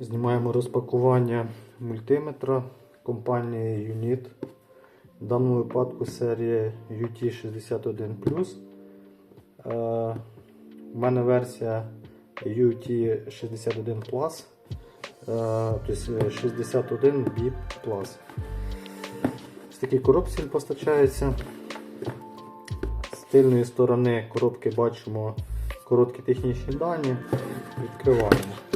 Знімаємо розпакування мультиметра компанії Unit. В даному випадку серія UT61. Е, У мене версія UT61 Plus, е, тобто 61 B Plus. Ось такі коробці постачаються. З тильної сторони коробки бачимо короткі технічні дані. Відкриваємо.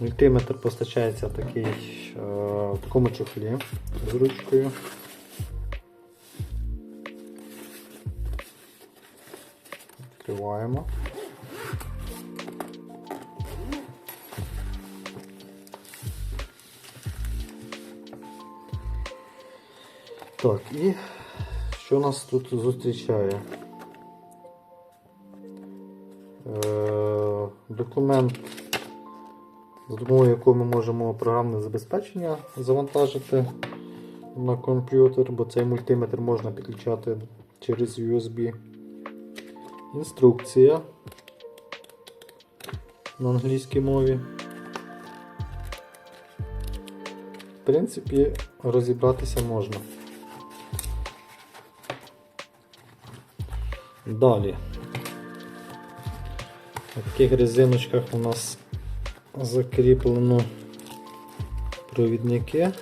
Мультиметр постачається такий, е, в такому чохлі з ручкою. Відкриваємо. Так, і що нас тут зустрічає? Е, документ, за допомогою якого ми можемо програмне забезпечення завантажити на комп'ютер, бо цей мультиметр можна підключати через USB. Інструкція на англійській мові. В принципі, розібратися можна. Далі. На таких резиночках у нас закріплено провідники.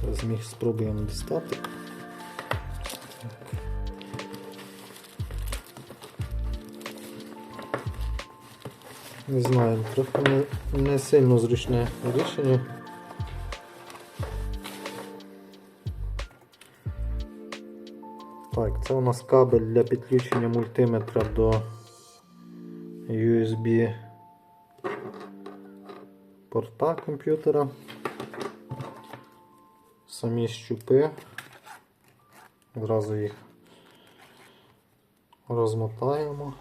Зараз ми їх спробуємо дістати. Не знаю, трохи не, не сильно зручне рішення. Так, це у нас кабель для підключення мультиметра до USB порта комп'ютера. Самі щупи. Одразу їх розмотаємо.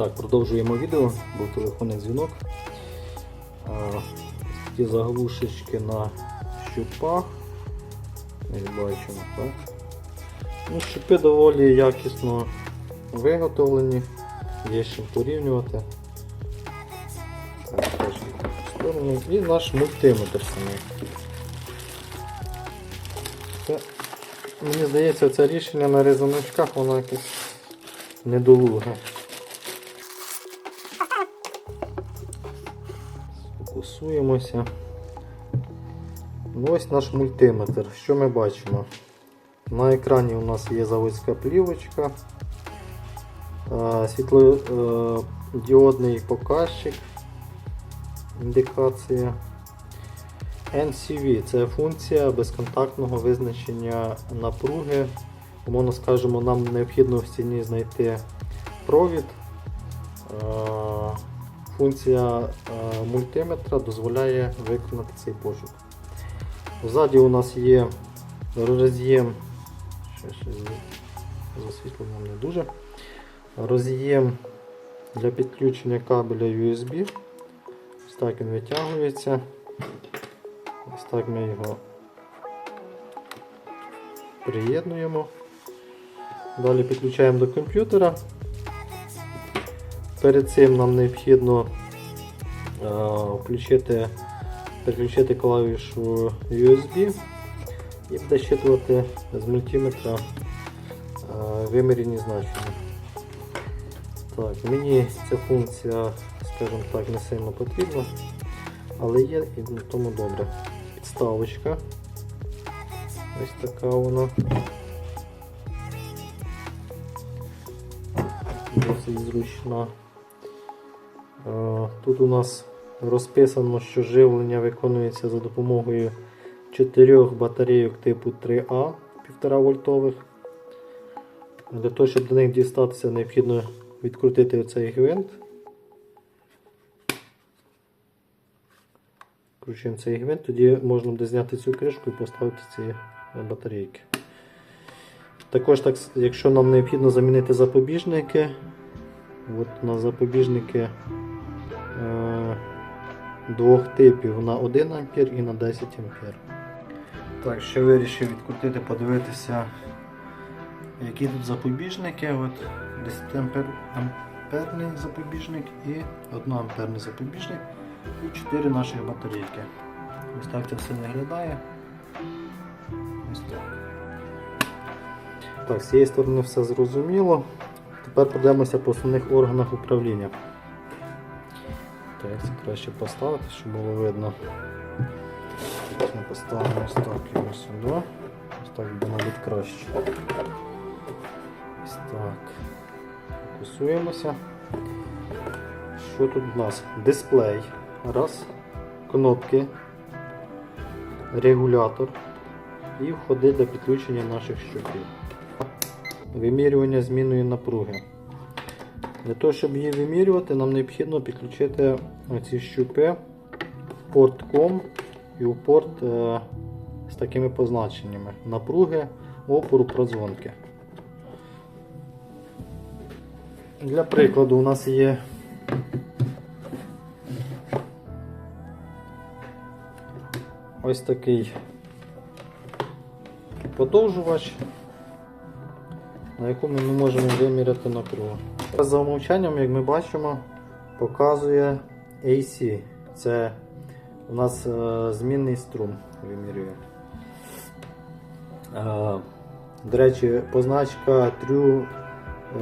Так, продовжуємо відео, був телефонний дзвінок. Ось заглушечки на щупах. Ось бачимо, так? Ну, щупи доволі якісно виготовлені, є з чим порівнювати. Так, сторону. І наш мультиметр самий. Це, мені здається, це рішення на резиночках, воно якесь недолуге. Фокусуємося. Ну, Ось наш мультиметр. Що ми бачимо? На екрані у нас є заводська плівочка, е, світлодіодний показчик, індикація. NCV це функція безконтактного визначення напруги. Умовно скажемо, нам необхідно в стіні знайти провід. Функція е, мультиметра дозволяє виконати цей пошук. Ззаді у нас є роз'єм, з освітленням не дуже. Роз'єм для підключення кабеля USB. Ось так він витягується. Ось так ми його приєднуємо. Далі підключаємо до комп'ютера. Перед цим нам необхідно е, включити, переключити клавішу USB і буде з мультиметра е, вимірені значення. Так, мені ця функція, скажімо так, не сильно потрібна, але є і тому добре. Підставочка. Ось така вона. Досить зручна. Е, Тут у нас розписано, що живлення виконується за допомогою чотирьох батарейок типу 3А 1,5 вольтових. Для того, щоб до них дістатися, необхідно відкрутити оцей гвинт. Кручуємо цей гвинт, тоді можна буде зняти цю кришку і поставити ці е, батарейки. Також, так, якщо нам необхідно замінити запобіжники, от на запобіжники двох типів на 1 А і на 10 А. Так, ще вирішив відкрутити, подивитися, які тут запобіжники. От 10 ампер, амперний запобіжник і 1 амперний запобіжник і 4 наших батарейки. Ось так це все виглядає. Ось так. Так, з цієї сторони все зрозуміло. Тепер пройдемося по основних органах управління. Так, це краще поставити, щоб було видно. Ми поставимо ось так його сюди. Ось так буде навіть краще. Ось так. Фокусуємося. Що тут у нас? Дисплей. Раз. Кнопки. Регулятор. І входи для підключення наших щупів. Вимірювання змінної напруги. Для того, щоб її вимірювати, нам необхідно підключити ці щупи в порт COM і в порт е, з такими позначеннями напруги, опору, прозвонки. Для прикладу у нас є ось такий подовжувач, на якому ми можемо виміряти напругу. За умовчанням, як ми бачимо, показує AC. Це у нас е, змінний струм вимірює. Е, до речі, позначка True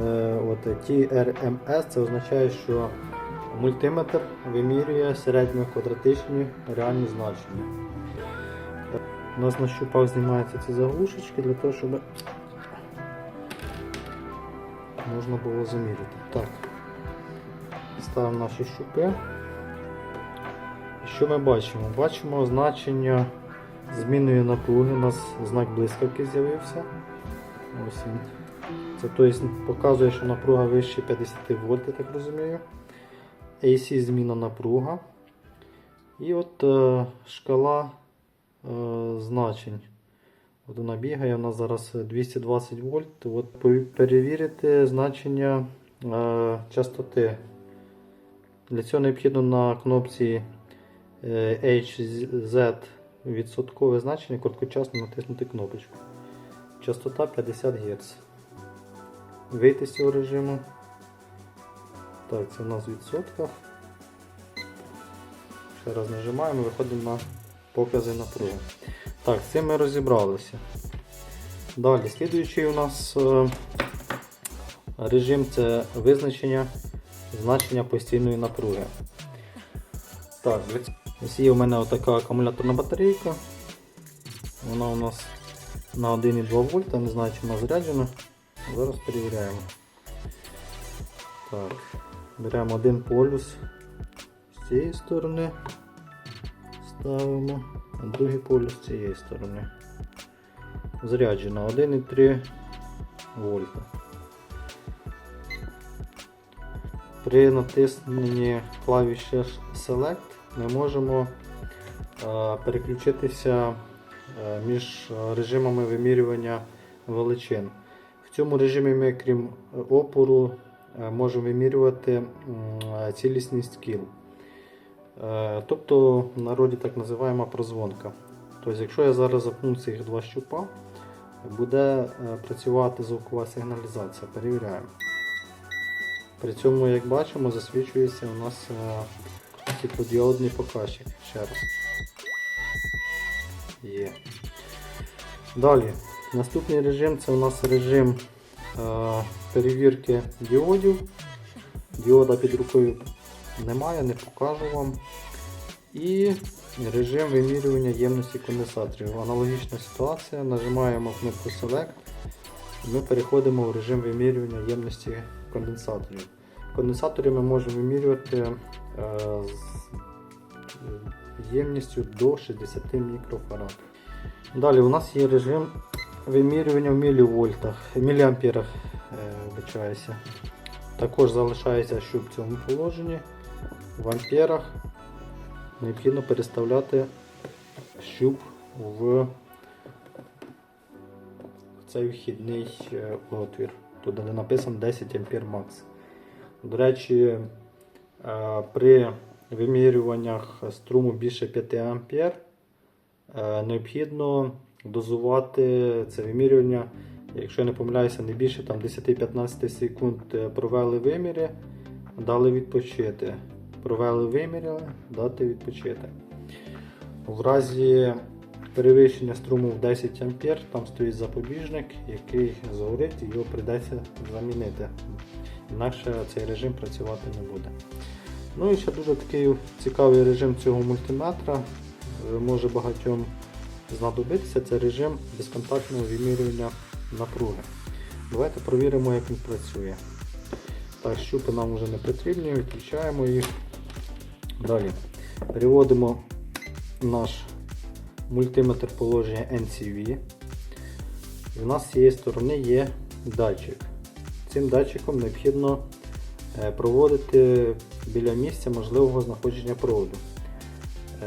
е, TRMS це означає, що мультиметр вимірює середньоквадратичні реальні значення. У нас на щупах знімаються ці заглушечки для того, щоб можна було заміряти. Так, ставимо наші щупи. Що ми бачимо? Бачимо значення змінної напруги. У нас знак блискавки з'явився. Ось він. Це тобто, показує, що напруга вище 50 вольт, я так розумію. AC зміна напруга. І от е, шкала е, значень. От вона бігає, нас зараз 220 вольт. От перевірити значення е, частоти. Для цього необхідно на кнопці е, HZ відсоткове значення короткочасно натиснути кнопочку. Частота 50 Гц. Вийти з цього режиму. Так, це у нас в відсотках. Ще раз нажимаємо, виходимо на покази напруги. Так, з цим ми розібралися. Далі, слідуючий у нас е, режим це визначення значення постійної напруги. Так, ось є у мене отака акумуляторна батарейка. Вона у нас на 1,2 вольта, не знаю, чи вона заряджена. Зараз перевіряємо. Так, беремо один полюс з цієї сторони, ставимо, другий полюс з цієї сторони. Заряджена 1,3 вольта. При натисненні клавіші Select ми можемо е, переключитися е, між режимами вимірювання величин. В цьому режимі ми, крім опору, е, можемо вимірювати цілісність кіл. Е, Тобто в народі так називаємо прозвонка. Тобто, якщо я зараз запну цих два щупа, буде е, працювати звукова сигналізація. Перевіряємо. При цьому, як бачимо, засвічується у нас е, світлодіодний показчик. Ще раз. Є. Далі. Наступний режим це у нас режим перевірки діодів. Діода під рукою немає, не покажу вам. І режим вимірювання ємності конденсаторів. Аналогічна ситуація. Нажимаємо кнопку Select. і Ми переходимо в режим вимірювання ємності конденсаторів. Конденсаторів ми можемо вимірювати е, з ємністю до 60 мікрофарад. Далі у нас є режим вимірювання в мілівольтах, міліамперах. Е. Також залишається щуп в цьому положенні в амперах. необхідно переставляти щуп в цей вхідний е, отвір. Тут де написано 10 А Max. До речі, е, при вимірюваннях струму більше 5 А е, необхідно дозувати це вимірювання, якщо я не помиляюся, не більше там, 10-15 секунд провели виміри, дали відпочити. Провели виміри, дати відпочити. В разі перевищення струму в 10 А там стоїть запобіжник, який згорить і його прийдеться замінити. Інакше цей режим працювати не буде. Ну і ще дуже такий цікавий режим цього мультиметра. е, Може багатьом знадобитися. Це режим безконтактного вимірювання напруги. Давайте провіримо, як він працює. Так, щупи нам вже не потрібні, відключаємо їх. Далі переводимо наш мультиметр положення NCV. І в нас з цієї сторони є датчик. Цим датчиком необхідно е, проводити біля місця можливого знаходження проводу.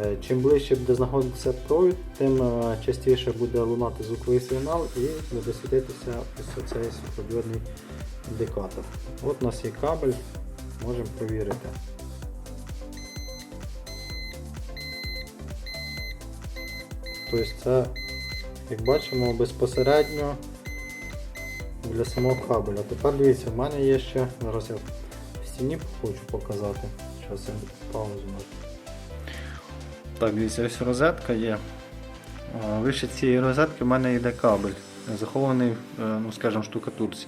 Е, Чим ближче буде знаходитися провід, тим е, частіше буде лунати звуковий сигнал і буде світитися ось цей світлодіодний індикатор. От у нас є кабель, можемо провірити. Тобто це, як бачимо, безпосередньо для самого кабеля. Тепер дивіться, в мене є ще, зараз я в стіні хочу показати. Зараз я паузу можу. Так, дивіться, ось розетка є. Вище цієї розетки в мене йде кабель, захований е, ну, скажімо, штукатурці.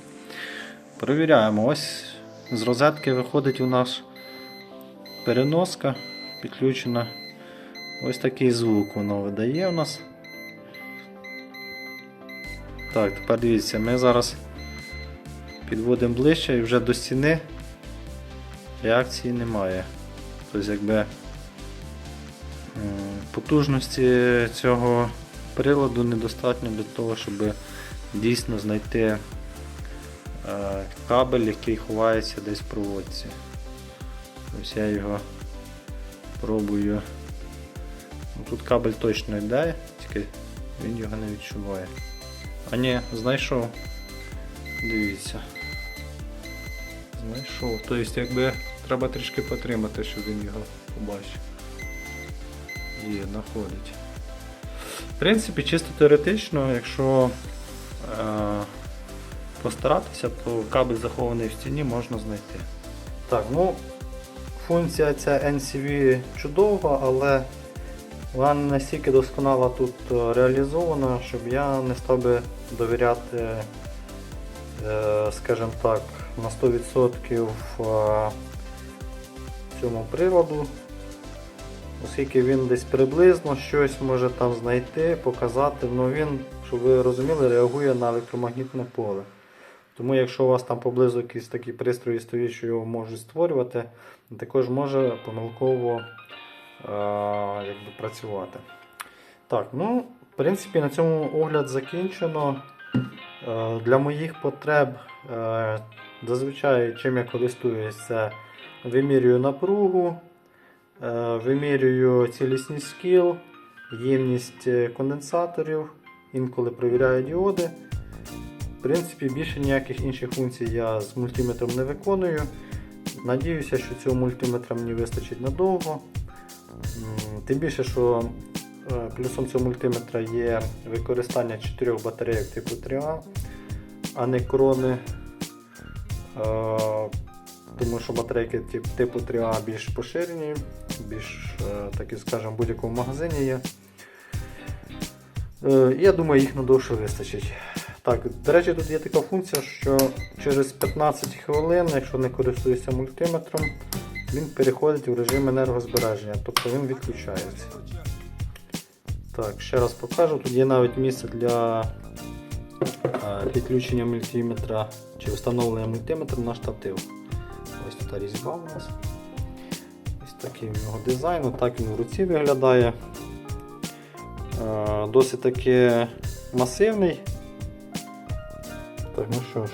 Перевіряємо, ось з розетки виходить у нас переноска підключена. Ось такий звук воно видає у нас. Так, тепер дивіться, ми зараз підводимо ближче і вже до стіни реакції немає. Тобто якби потужності цього приладу недостатньо для того, щоб дійсно знайти е, кабель, який ховається десь в проводці. Ось я його пробую. Ну, Тут кабель точно йде, тільки він його не відчуває. А ні, знайшов. Дивіться. Знайшов. Тобто якби треба трішки потримати, щоб він його побачив. Є, знаходить. В принципі, чисто теоретично, якщо е, постаратися, то кабель захований в стіні можна знайти. Так, ну функція ця NCV чудова, але вона настільки досконало тут е, реалізована, щоб я не став би довіряти, е, скажімо так, на 100% е, цьому приладу, оскільки він десь приблизно щось може там знайти, показати, ну він, щоб ви розуміли, реагує на електромагнітне поле. Тому якщо у вас там поблизу якісь такі пристрої стоять, що його можуть створювати, також може помилково якби, працювати. Так, ну, в принципі, на цьому огляд закінчено. Е, для моїх потреб е, зазвичай чим я користуюсь, це вимірюю напругу, е, вимірюю цілісність скіл, ємність е, конденсаторів, інколи перевіряю діоди. В принципі, більше ніяких інших функцій я з мультиметром не виконую. Надіюся, що цього мультиметра мені вистачить надовго. Тим більше, що е, плюсом цього мультиметра є використання 4 батарейок типу 3А, а не крони. Е, Тому що батарейки типу 3А більш поширені, більш, е, так і скажемо, в будь-якому магазині є. Я думаю, їх надовше вистачить. Так, до речі, тут є така функція, що через 15 хвилин, якщо не користуєшся мультиметром, він переходить в режим енергозбереження, тобто він відключається. Так, ще раз покажу. Тут є навіть місце для е, підключення мультиметра чи встановлення мультиметра на штатив. Ось тут різьба у нас. Ось такий в нього дизайн, так він в руці виглядає. Е, Досить таки масивний. Так, ну що ж,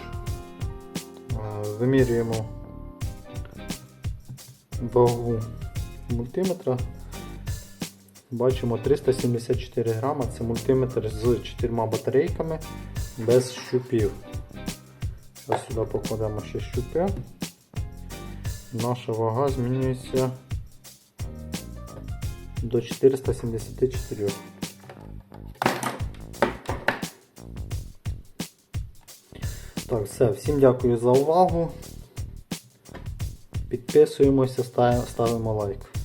е, вимірюємо вагу мультиметра. Бачимо 374 грама. Це мультиметр з чотирма батарейками без щупів. Зараз сюди покладемо ще щупи. Наша вага змінюється до 474. Так, все, всім дякую за увагу. Підписуємося, ставимо лайк.